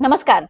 नमस्कार.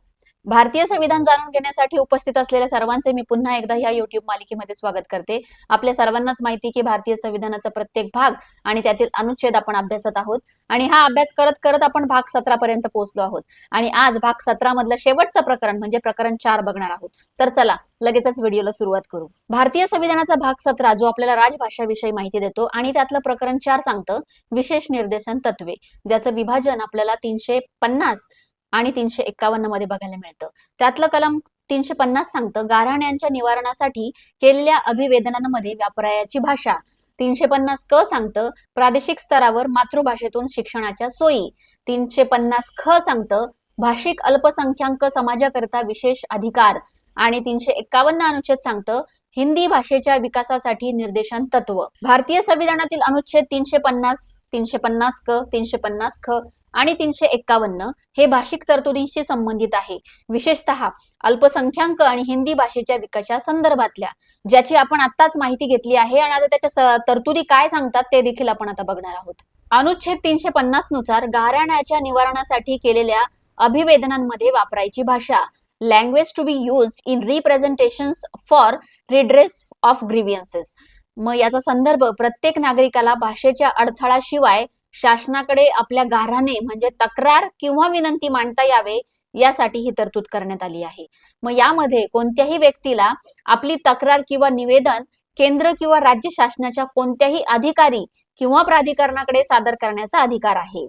भारतीय संविधान जाणून घेण्यासाठी उपस्थित असलेल्या सर्वांचे मी पुन्हा एकदा या युट्यूब मालिकेमध्ये स्वागत करते. आपल्या सर्वांनाच माहिती की भारतीय संविधानाचा प्रत्येक भाग आणि त्यातील अनुच्छेद आपण अभ्यासत आहोत आणि हा अभ्यास करत करत आपण भाग सतरा पर्यंत पोहोचलो आहोत. आणि आज भाग सतरा मधलं शेवटचं प्रकरण म्हणजे प्रकरण चार बघणार आहोत. तर चला लगेचच व्हिडिओला सुरुवात करू. भारतीय संविधानाचा भाग सतरा जो आपल्याला राजभाषाविषयी माहिती देतो आणि त्यातलं प्रकरण चार सांगतं विशेष निर्देशन तत्वे ज्याचं विभाजन आपल्याला तीनशे पन्नास आणि तीनशे एक्कावन्नमध्ये बघायला मिळतं. त्यातलं कलम तीनशे पन्नास सांगतं गाऱ्हाण्यांच्या निवारणासाठी केलेल्या अभिवेदनांमध्ये व्यापाराची भाषा. तीनशे पन्नास क सांगतं प्रादेशिक स्तरावर मातृभाषेतून शिक्षणाच्या सोयी. तीनशे पन्नास ख सांगतं भाषिक अल्पसंख्याक समाजाकरता विशेष अधिकार. आणि तीनशे एक्कावन्न अनुच्छेद सांगतं हिंदी भाषेच्या विकासासाठी निर्देशन तत्व. भारतीय संविधानातील अनुच्छेद तीनशे पन्नास तीनशे पन्नास क तीनशे पन्नास ख आणि तीनशे एक्कावन्न हे भाषिक तरतुदींशी संबंधित आहे. विशेषतः अल्पसंख्याक आणि हिंदी भाषेच्या विकासा संदर्भातल्या ज्याची आपण आताच माहिती घेतली आहे आणि आता त्याच्या तरतुदी काय सांगतात ते देखील आपण आता बघणार आहोत. अनुच्छेद तीनशे पन्नासनुसार गाऱ्हाण्याच्या निवारणासाठी केलेल्या अभिवेदनांमध्ये वापरायची भाषा language to be use in representation for redress of grievances मग याचा संदर्भ प्रत्येक नागरिकाला भाषेच्या अडथळाशिवाय शासनाकडे आपल्या गाराने म्हणजे तक्रार किंवा विनंती मांडता यावे यासाठी ही तरतूद करण्यात आली आहे. मग यामध्ये कोणत्याही व्यक्तीला आपली तक्रार किंवा निवेदन केंद्र किंवा राज्य शासनाच्या कोणत्याही अधिकारी किंवा प्राधिकरणाकडे सादर करण्याचा अधिकार आहे.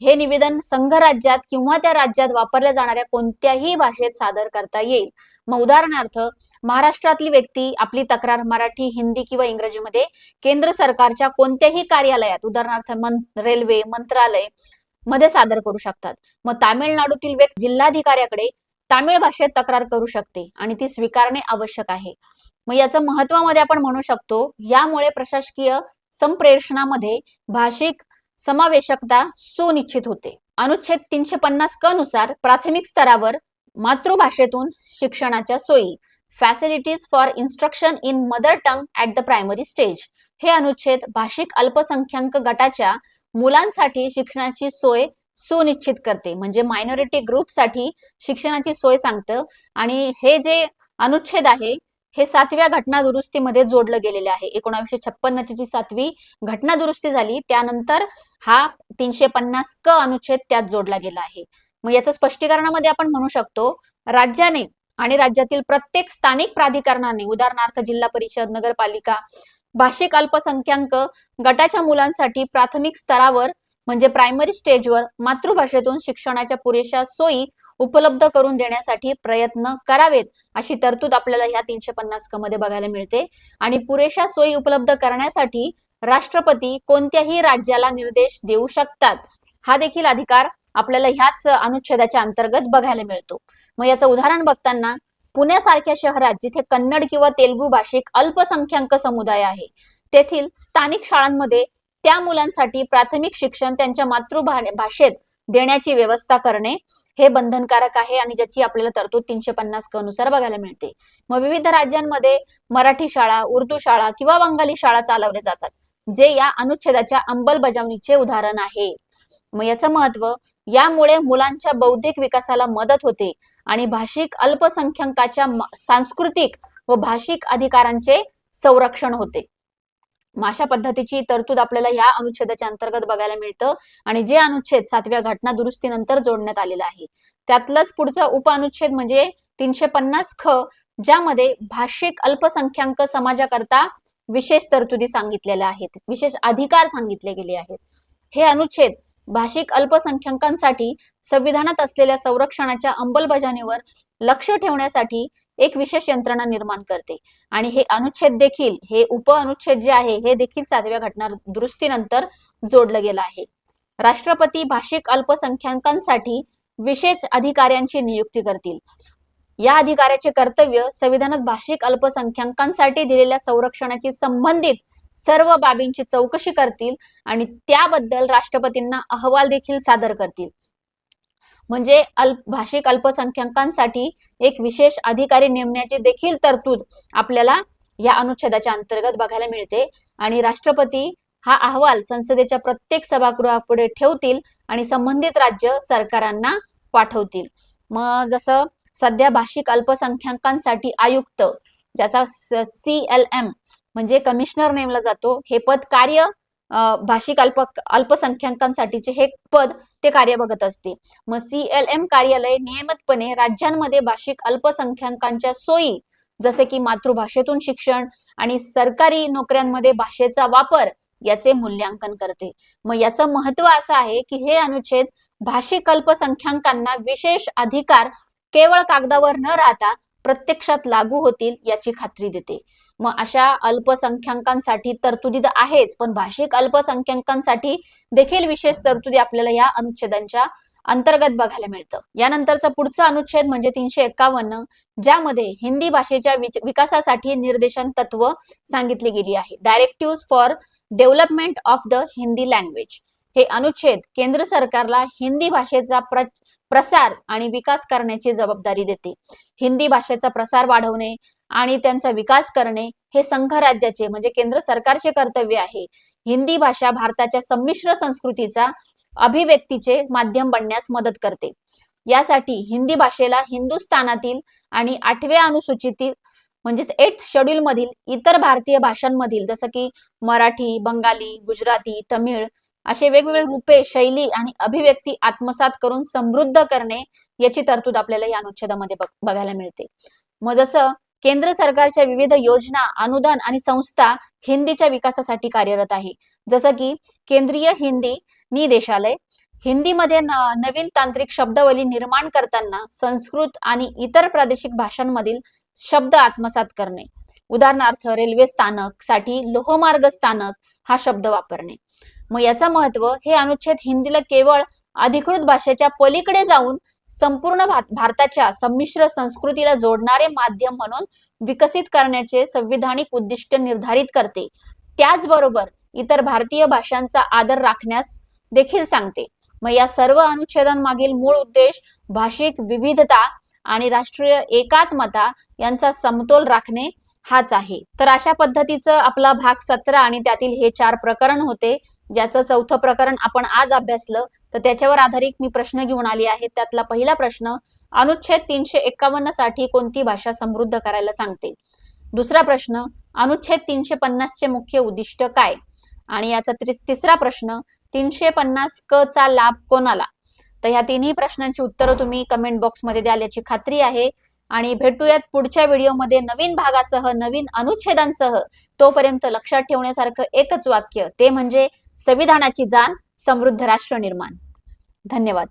हे निवेदन संघ राज्यात किंवा त्या राज्यात वापरल्या जाणाऱ्या कोणत्याही भाषेत सादर करता येईल. मग उदाहरणार्थ महाराष्ट्रातली व्यक्ती आपली तक्रार मराठी हिंदी किंवा इंग्रजीमध्ये केंद्र सरकारच्या कोणत्याही कार्यालयात उदाहरणार्थ मन रेल्वे मंत्रालयमध्ये सादर करू शकतात. मग तामिळनाडूतील व्यक्ती जिल्हाधिकाऱ्याकडे तामिळ भाषेत तक्रार करू शकते आणि ती स्वीकारणे आवश्यक आहे. मग याचं महत्वामध्ये आपण म्हणू शकतो यामुळे प्रशासकीय संप्रेषणामध्ये भाषिक समावेशकता सुनिश्चित होते. अनुच्छेद तीनशे पन्नास क नुसार प्राथमिक स्तरावर मातृभाषेतून शिक्षणाच्या सोयी facilities for instruction in mother tongue at the primary stage हे अनुच्छेद भाषिक अल्पसंख्याक गटाच्या मुलांसाठी शिक्षणाची सोय सुनिश्चित करते. म्हणजे मायनॉरिटी ग्रुपसाठी शिक्षणाची सोय सांगतं. आणि हे जे अनुच्छेद आहे हे सातव्या घटना दुरुस्तीमध्ये जोडलं गेलेले आहे. एकोणाशे छप्पन्नची जी सातवी घटना दुरुस्ती झाली त्यानंतर हा तीनशे पन्नास क अनुच्छेद त्यात जोडला गेला आहे. मग याचं स्पष्टीकरणामध्ये आपण म्हणू शकतो राज्याने आणि राज्यातील प्रत्येक स्थानिक प्राधिकरणाने उदाहरणार्थ जिल्हा परिषद नगरपालिका भाषिक अल्पसंख्याक गटाच्या मुलांसाठी प्राथमिक स्तरावर म्हणजे प्रायमरी स्टेजवर मातृभाषेतून शिक्षणाच्या पुरेशा सोयी उपलब्ध करून देण्यासाठी प्रयत्न करावेत अशी तरतूद आपल्याला ह्या तीनशे पन्नास क मध्ये बघायला मिळते. आणि पुरेशा सोयी उपलब्ध करण्यासाठी राष्ट्रपती कोणत्याही राज्याला निर्देश देऊ शकतात. हा देखील अधिकार आपल्याला ह्याच अनुच्छेदाच्या अंतर्गत बघायला मिळतो. मग याचं उदाहरण बघताना पुण्यासारख्या शहरात जिथे कन्नड किंवा तेलगू भाषिक अल्पसंख्याक समुदाय आहे तेथील स्थानिक शाळांमध्ये त्या मुलांसाठी प्राथमिक शिक्षण त्यांच्या मातृभा भाषेत देण्याची व्यवस्था करणे हे बंधनकारक आहे आणि ज्याची आपल्याला तरतूद तीनशे पन्नास क नुसार बघायला मिळते. मग विविध राज्यांमध्ये मराठी शाळा उर्दू शाळा किंवा बंगाली शाळा चालवल्या जातात जे या अनुच्छेदाच्या अंमलबजावणीचे उदाहरण आहे. मग याचं महत्त्व यामुळे मुलांच्या बौद्धिक विकासाला मदत होते आणि भाषिक अल्पसंख्याकाच्या सांस्कृतिक व भाषिक अधिकारांचे संरक्षण होते. अशा पद्धतीची तरतूद आपल्याला या अनुच्छेदाच्या अंतर्गत बघायला मिळतं आणि जे अनुच्छेद सातव्या घटना दुरुस्तीनंतर जोडण्यात आलेला आहे. त्यातलंच पुढचा उपअनुच्छेद म्हणजे तीनशे पन्नास ख ज्यामध्ये भाषिक अल्पसंख्याक समाजाकरता विशेष तरतुदी सांगितलेल्या आहेत. विशेष अधिकार सांगितले गेले आहेत. हे अनुच्छेद भाषिक अल्पसंख्याकांसाठी संविधानात असलेल्या संरक्षणाच्या अंमलबजावणीवर लक्ष ठेवण्यासाठी एक विशेष यंत्रणा निर्माण करते. आणि हे अनुच्छेद देखील हे उप अनुच्छेद जे आहे हे देखील सातव्या घटना दुरुस्तीनंतर जोडलं गेलं आहे. राष्ट्रपती भाषिक अल्पसंख्याकांसाठी विशेष अधिकाऱ्यांची नियुक्ती करतील. या अधिकाऱ्याचे कर्तव्य संविधानात भाषिक अल्पसंख्याकांसाठी दिलेल्या संरक्षणाची संबंधित सर्व बाबींची चौकशी करतील आणि त्याबद्दल राष्ट्रपतींना अहवाल देखील सादर करतील. म्हणजे अल्प भाषिक अल्पसंख्याकांसाठी एक विशेष अधिकारी नेमण्याची देखील तरतूद आपल्याला या अनुच्छेदाच्या अंतर्गत बघायला मिळते आणि राष्ट्रपती हा अहवाल संसदेच्या प्रत्येक सभागृहापुढे ठेवतील आणि संबंधित राज्य सरकारांना पाठवतील. मग जसं सध्या भाषिक अल्पसंख्याकांसाठी आयुक्त ज्याचा सी एल एम म्हणजे कमिशनर नेमला जातो. हे पद कार्य भाषिक अल्प अल्पसंख्याकांसाठीचे हे पद ते कार्य बघत असते. मग सी एल एम कार्यालय नियमितपणे राज्यांमध्ये भाषिक अल्पसंख्याकांच्या सोयी जसे की मातृभाषेतून शिक्षण आणि सरकारी नोकऱ्यांमध्ये भाषेचा वापर याचे मूल्यांकन करते. मग याचं महत्त्व असं आहे की हे अनुच्छेद भाषिक अल्पसंख्याकांना विशेष अधिकार केवळ कागदावर न राहता प्रत्यक्षात लागू होतील याची खात्री देते. मग अशा अल्पसंख्याकांसाठी तरतुदी तर आहेच पण भाषिक अल्पसंख्याकांसाठी देखील विशेष तरतुदी आपल्याला या अनुच्छेदांच्या अंतर्गत बघायला मिळतं. यानंतरचा पुढचा अनुच्छेद म्हणजे तीनशे एकावन्न ज्यामध्ये हिंदी भाषेच्या विकासासाठी निर्देशन तत्व सांगितली गेली आहे. Directive for development of the Hindi language हे अनुच्छेद केंद्र सरकारला हिंदी भाषेचा प्र प्रसार आणि विकास करण्याची जबाबदारी देते. हिंदी भाषेचा प्रसार वाढवणे आणि त्यांचा विकास करणे हे संघ राज्याचे म्हणजे केंद्र सरकारचे कर्तव्य आहे. हिंदी भाषा भारताच्या संमिश्र संस्कृतीचा अभिव्यक्तीचे माध्यम बनण्यास मदत करते. यासाठी हिंदी भाषेला हिंदुस्थानातील आणि आठव्या अनुसूचीतील म्हणजेच एट शेड्यूल मधील इतर भारतीय भाषांमधील जसं की मराठी बंगाली गुजराती तमिळ असे वेगवेगळे रूपे शैली आणि अभिव्यक्ती आत्मसात करून समृद्ध करणे याची तरतूद आपल्याला या अनुच्छेदामध्ये बघायला मिळते. मग जसं केंद्र सरकारच्या विविध योजना अनुदान आणि संस्था हिंदीच्या विकासासाठी कार्यरत आहे. जसं की केंद्रीय हिंदी निदेशालय हिंदीमध्ये नवीन तांत्रिक शब्दावली निर्माण करताना संस्कृत आणि इतर प्रादेशिक भाषांमधील शब्द आत्मसात करणे. उदाहरणार्थ रेल्वे स्थानकसाठी लोहमार्ग स्थानक हा शब्द वापरणे. मग याचं महत्त्व हे अनुच्छेद हिंदीला केवळ अधिकृत भाषेच्या पलीकडे जाऊन संपूर्ण भा- भारताच्या संमिश्र संस्कृतीला जोडणारे माध्यम म्हणून विकसित करण्याचे संविधानिक उद्दिष्ट निर्धारित करते. त्याचबरोबर इतर भारतीय भाषांचा आदर राखण्यास देखील सांगते. मग या सर्व अनुच्छेदांमागील मूळ उद्देश भाषिक विविधता आणि राष्ट्रीय एकात्मता यांचा समतोल राखणे हाच आहे. तर अशा पद्धतीचं आपला भाग सतरा आणि त्यातील हे चार प्रकरण होते ज्याचं चौथं प्रकरण आपण आज अभ्यासलं तर त्याच्यावर आधारित मी प्रश्न घेऊन आली आहे त्यातला पहिला प्रश्न अनुच्छेद तीनशे एक्कावन्नसाठी कोणती भाषा समृद्ध करायला सांगते? दुसरा प्रश्न अनुच्छेद तीनशे पन्नासचे मुख्य उद्दिष्ट काय? आणि याचा तिसरा प्रश्न तीनशे पन्नास क चा लाभ कोणाला? तर ह्या तिन्ही प्रश्नांची उत्तरं तुम्ही कमेंट बॉक्समध्ये द्याल याची खात्री आहे. आणि भेटूयात पुढच्या व्हिडिओमध्ये नवीन भागासह नवीन अनुच्छेदांसह. तोपर्यंत लक्षात ठेवण्यासारखं एकच वाक्य ते म्हणजे संविधानाची जाण समृद्ध राष्ट्र निर्माण. धन्यवाद.